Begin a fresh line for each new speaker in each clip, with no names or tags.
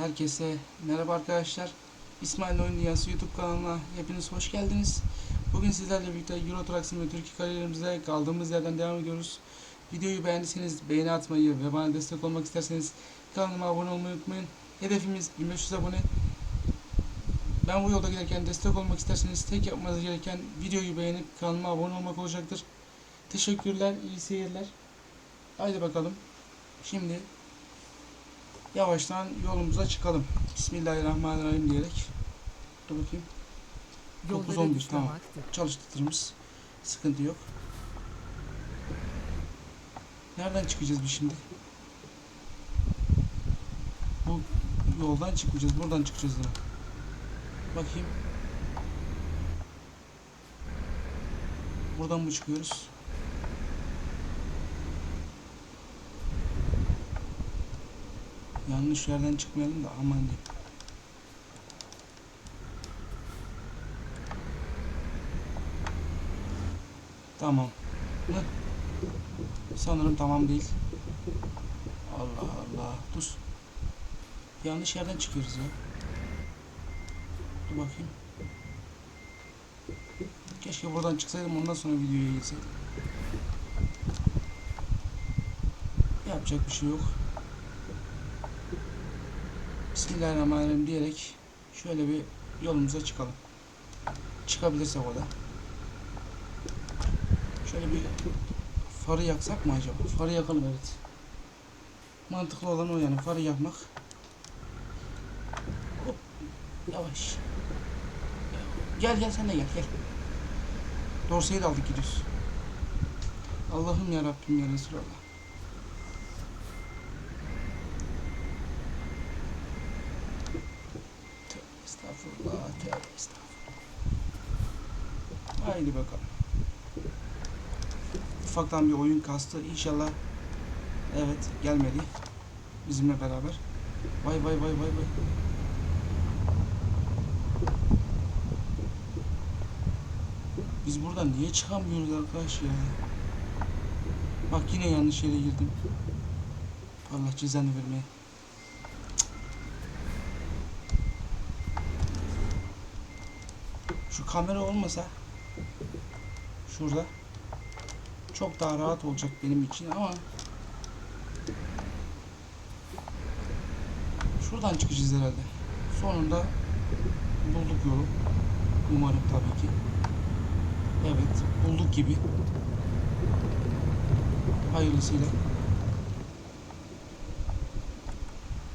Herkese merhaba arkadaşlar. İsmail Oyun Dünyası YouTube kanalına hepiniz hoş geldiniz. Bugün sizlerle birlikte Euro Truck Simulator 2 kariyerimize kaldığımız yerden devam ediyoruz. Videoyu beğendiyseniz beğeni atmayı ve bana destek olmak isterseniz kanalıma abone olmayı unutmayın. Hedefimiz 1500 abone. Ben bu yolda giderken destek olmak isterseniz tek yapmanız gereken videoyu beğenip kanalıma abone olmak olacaktır. Teşekkürler, iyi seyirler. Haydi bakalım. Şimdi yavaştan yolumuza çıkalım. Bismillahirrahmanirrahim diyerek. Dur bakayım. Dokuz, on
Yolları
bir, tamam.
düşmemaktır.
Çalıştırırız. Sıkıntı yok. Nereden çıkacağız biz şimdi? Bu yoldan çıkmayacağız. Buradan çıkacağız da. Bakayım. Buradan mı çıkıyoruz? Yanlış yerden çıkmayalım da aman diyeyim. Tamam. Sanırım tamam değil. Allah Allah. Dur. Yanlış yerden çıkıyoruz ya. Dur bakayım. Keşke buradan çıksaydım ondan sonra videoya girseydim. Yapacak bir şey yok. Bismillahirrahmanirrahim diyerek şöyle bir yolumuza çıkalım. Çıkabilirsek o da. Şöyle bir farı yaksak mı acaba? Farı yakalım evet. Mantıklı olan o yani farı yakmak. Hop. Yavaş. Gel gel sen de gel gel. Dorseyi de aldık gidiyoruz. Allah'ım ya Rabbim ya Resulallah. Ufaktan bir oyun kastı. İnşallah evet gelmedi. Bizimle beraber. Vay vay vay vay vay. Biz buradan niye çıkamıyoruz arkadaş ya? Bak yine yanlış yere girdim. Allah cezanı vermeye. Şu kamera olmasa şurada çok daha rahat olacak benim için ama şuradan çıkacağız herhalde. Sonunda bulduk yolu. Umarım tabii ki. Evet, bulduk gibi. Hayırlısıyla.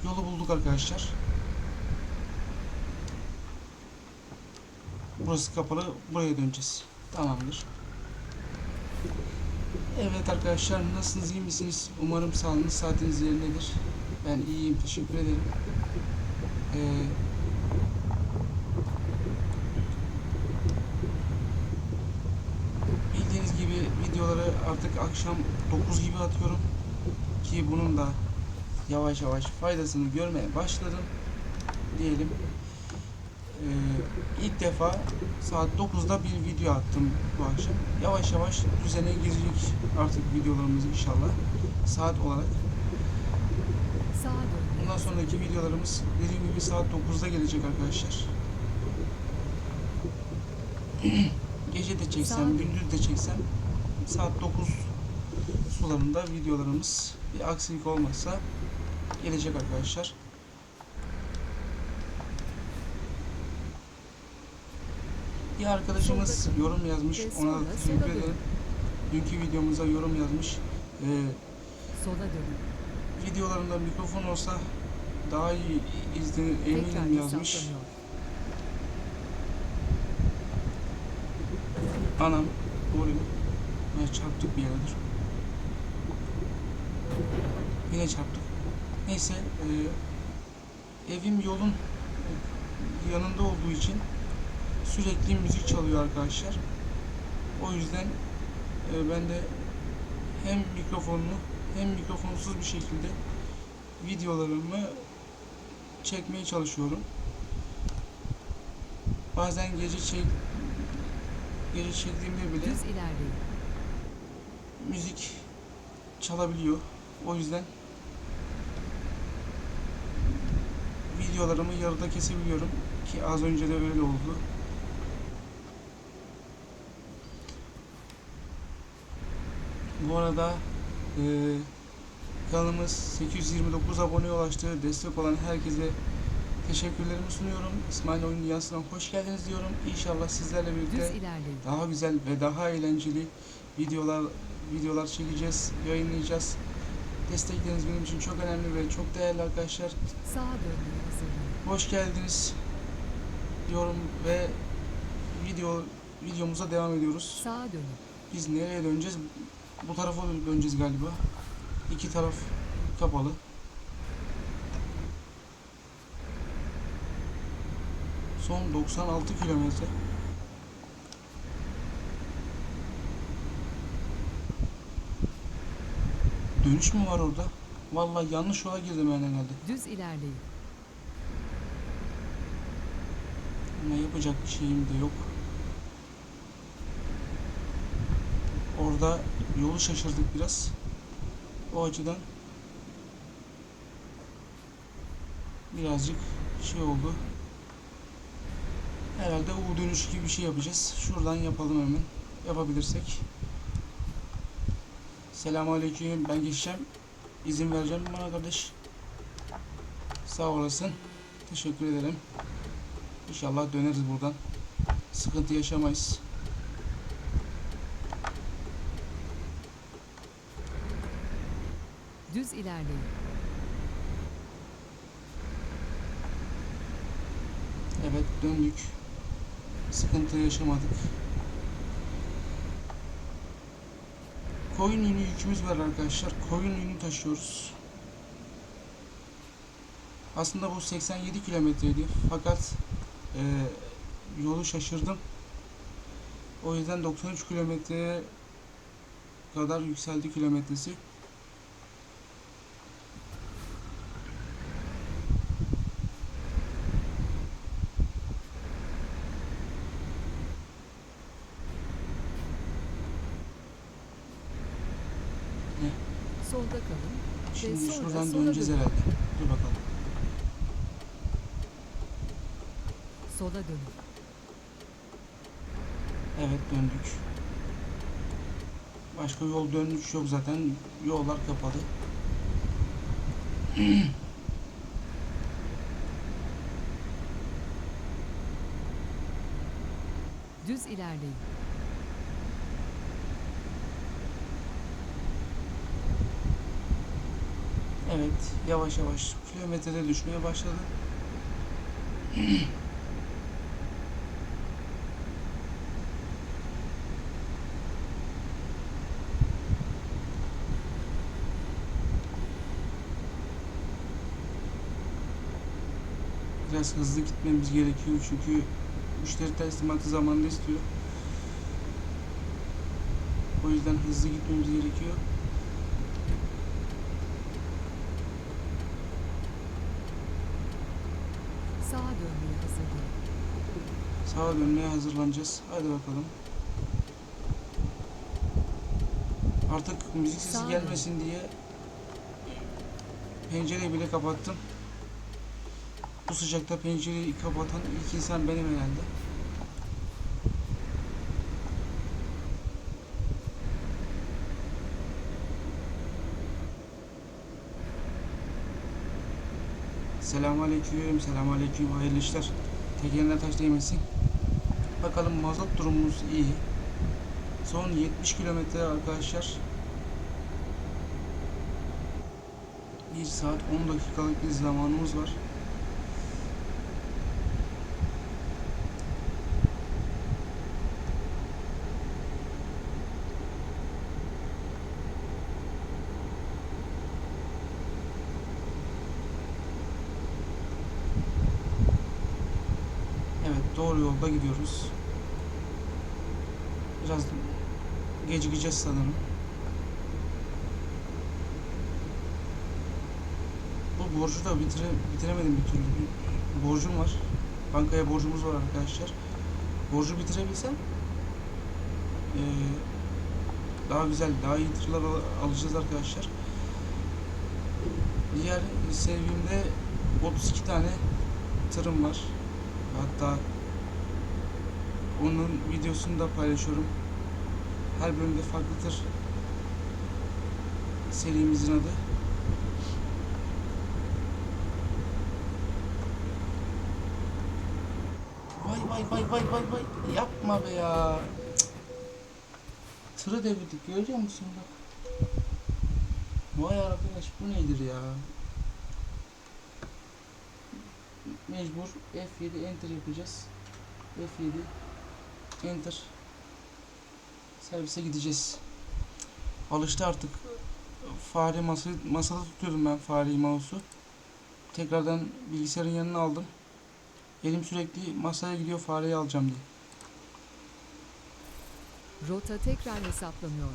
Yolu bulduk arkadaşlar. Burası kapalı. Buraya döneceğiz. Tamamdır. Evet arkadaşlar nasılsınız iyi misiniz? Umarım sağlığınız saatiniz yerindedir. Ben iyiyim teşekkür ederim. Ee, bildiğiniz gibi videoları artık akşam 9 gibi atıyorum. Ki bunun da yavaş yavaş faydasını görmeye başladım diyelim. Ee, ilk defa saat 9'da bir video attım bu akşam. Yavaş yavaş düzene girecek artık videolarımız inşallah saat olarak. Bundan sonraki videolarımız dediğim gibi saat 9'da gelecek arkadaşlar. Gece de çeksem, gündüz de çeksem saat 9 sularında videolarımız bir aksilik olmazsa gelecek arkadaşlar. Bir arkadaşımız yorum yazmış. Ona da teşekkür ederim. Dünkü videomuza yorum yazmış. Ee,
Sola dönün.
videolarında mikrofon olsa daha iyi izlenir eminim yazmış. Anam doğru. Ha, çarptık bir yere dur. Yine çarptık. Neyse e, evim yolun yanında olduğu için sürekli müzik çalıyor arkadaşlar. O yüzden e, ben de hem mikrofonlu hem mikrofonsuz bir şekilde videolarımı çekmeye çalışıyorum. Bazen gece çek gece çektiğimde bile müzik çalabiliyor. O yüzden videolarımı yarıda kesebiliyorum ki az önce de öyle oldu. Bu arada e, kanalımız 829 aboneye ulaştı. Destek olan herkese teşekkürlerimi sunuyorum. İsmail Oyun Dünyası'na hoş geldiniz diyorum. İnşallah sizlerle birlikte daha güzel ve daha eğlenceli videolar videolar çekeceğiz, yayınlayacağız. Destekleriniz benim için çok önemli ve çok değerli arkadaşlar.
Sağa.
Hoş geldiniz diyorum ve video videomuza devam ediyoruz.
Sağa dönün.
Biz nereye döneceğiz? Bu tarafa döneceğiz galiba. İki taraf kapalı. Son 96 kilometre. Dönüş mü var orada? Vallahi yanlış yola girdim ben herhalde.
Düz ilerleyin.
Ama yapacak bir şeyim de yok. Orada yolu şaşırdık biraz. O açıdan birazcık şey oldu. Herhalde U dönüş gibi bir şey yapacağız. Şuradan yapalım hemen. Yapabilirsek. Selamünaleyküm. Ben geçeceğim. İzin vereceğim bana kardeş. Sağ olasın. Teşekkür ederim. İnşallah döneriz buradan. Sıkıntı yaşamayız.
Düz ilerleyin.
Evet döndük. Sıkıntı yaşamadık. Koyun yünü yükümüz var arkadaşlar. Koyun yünü taşıyoruz. Aslında bu 87 kilometreydi. Fakat e, yolu şaşırdım. O yüzden 93 kilometreye kadar yükseldi kilometresi.
Solda kalın.
Şimdi
sonra
şuradan
sola
döneceğiz
dönün.
herhalde. Dur bakalım.
Sola dönün.
Evet döndük. Başka yol dönüş yok zaten. Yollar kapalı.
Düz ilerleyin.
Evet yavaş yavaş kilometrede düşmeye başladı. Biraz hızlı gitmemiz gerekiyor çünkü müşteri teslimatı zamanında istiyor. O yüzden hızlı gitmemiz gerekiyor.
Sağa dönmeye hazırlanın.
Sağa dönmeye hazırlanacağız. Hadi bakalım. Artık müzik sesi
dön.
gelmesin diye pencereyi bile kapattım. Bu sıcakta pencereyi kapatan ilk insan benim herhalde. Selamünaleyküm, selamünaleyküm, hayırlı işler. Tekerine taş değmesin. Bakalım mazot durumumuz iyi. Son 70 kilometre arkadaşlar. 1 saat 10 dakikalık bir zamanımız var. Evet doğru yolda gidiyoruz. Biraz gecikeceğiz sanırım. Bu borcu da bitire, bitiremedim bir türlü. Bir borcum var. Bankaya borcumuz var arkadaşlar. Borcu bitirebilsem eee, daha güzel, daha iyi tırlar al- alacağız arkadaşlar. Diğer sevgimde 32 tane tırım var. Hatta onun videosunu da paylaşıyorum. Her bölümde farklı tır serimizin adı. Vay vay vay vay vay vay yapma be ya. Cık. Tırı devirdik görüyor musun bak. Vay arkadaş bu nedir ya? Mecbur F7 enter yapacağız. F7 enter servise gideceğiz. Alıştı artık. Fare masa, masada tutuyordum ben fareyi mouse'u. Tekrardan bilgisayarın yanına aldım. Elim sürekli masaya gidiyor fareyi alacağım diye.
Rota tekrar hesaplanıyor.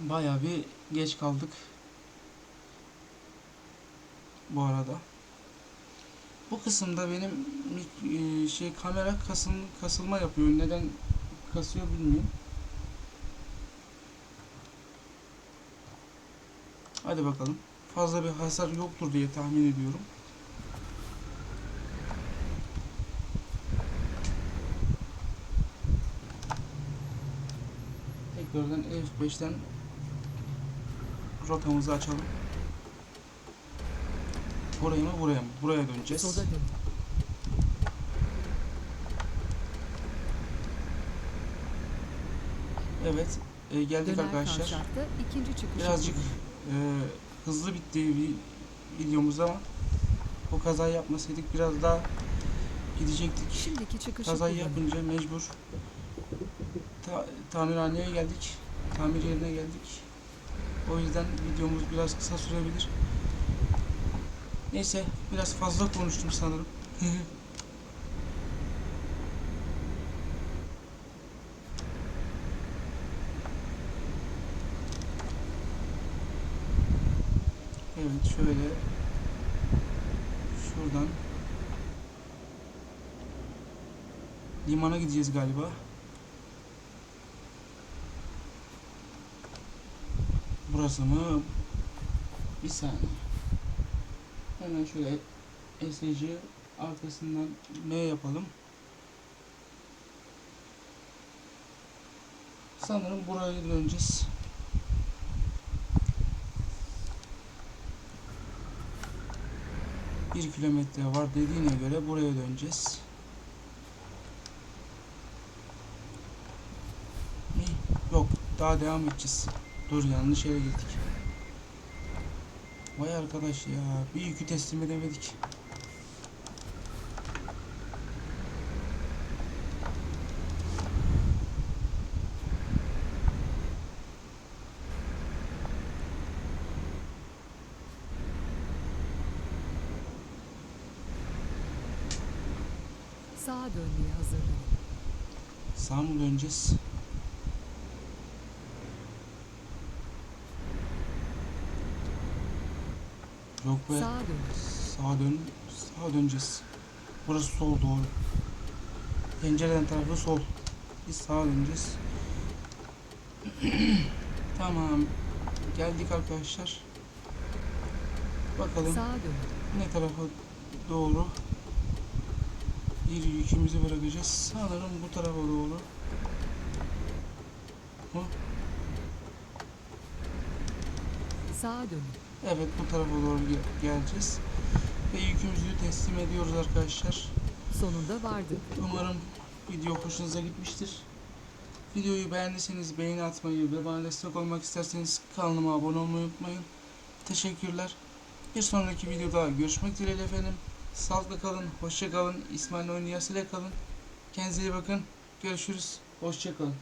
Bayağı bir geç kaldık. Bu arada. Bu kısımda benim e, şey kamera kasıl, kasılma yapıyor. Neden kasıyor bilmiyorum. Hadi bakalım. Fazla bir hasar yoktur diye tahmin ediyorum. Tekrardan F5'ten rotamızı açalım. Buraya mı buraya mı? Buraya döneceğiz.
Sola dönün.
Evet. e, geldik
Döner
arkadaşlar.
kavşakta ikinci çıkış
Birazcık e, hızlı bitti bir videomuz ama o kazayı yapmasaydık biraz daha gidecektik.
Şimdiki çıkışı
Kazayı
kullanın.
yapınca mecbur ta- tamirhaneye geldik. Tamir yerine geldik. O yüzden videomuz biraz kısa sürebilir. Neyse biraz fazla konuştum sanırım. evet şöyle şuradan limana gideceğiz galiba. Burası mı? Bir saniye. Hemen şöyle SC arkasından M yapalım. Sanırım buraya döneceğiz. Bir kilometre var dediğine göre buraya döneceğiz. Yok. Daha devam edeceğiz. Dur yanlış yere gittik. Vay arkadaş ya. Bir yükü teslim edemedik.
Sağa dönmeye hazırlanın.
Sağ mı döneceğiz? Be.
Sağa dönün.
Sağa dön. Sağa döneceğiz. Burası sol doğru. Pencereden tarafı sol. Biz sağa döneceğiz. tamam. Geldik arkadaşlar. Bakalım
Sağa dönün.
ne tarafa doğru bir yükümüzü bırakacağız. Sanırım bu tarafa doğru. Hı?
Sağa dönün.
Evet bu tarafa doğru ge- geleceğiz. Ve yükümüzü teslim ediyoruz arkadaşlar.
Sonunda vardık.
Umarım video hoşunuza gitmiştir. Videoyu beğendiyseniz beğeni atmayı ve bana destek olmak isterseniz kanalıma abone olmayı unutmayın. Teşekkürler. Bir sonraki videoda görüşmek dileğiyle efendim. Sağlıklı kalın, hoşça kalın. İsmail Oynayası ile kalın. Kendinize iyi bakın. Görüşürüz. Hoşça kalın.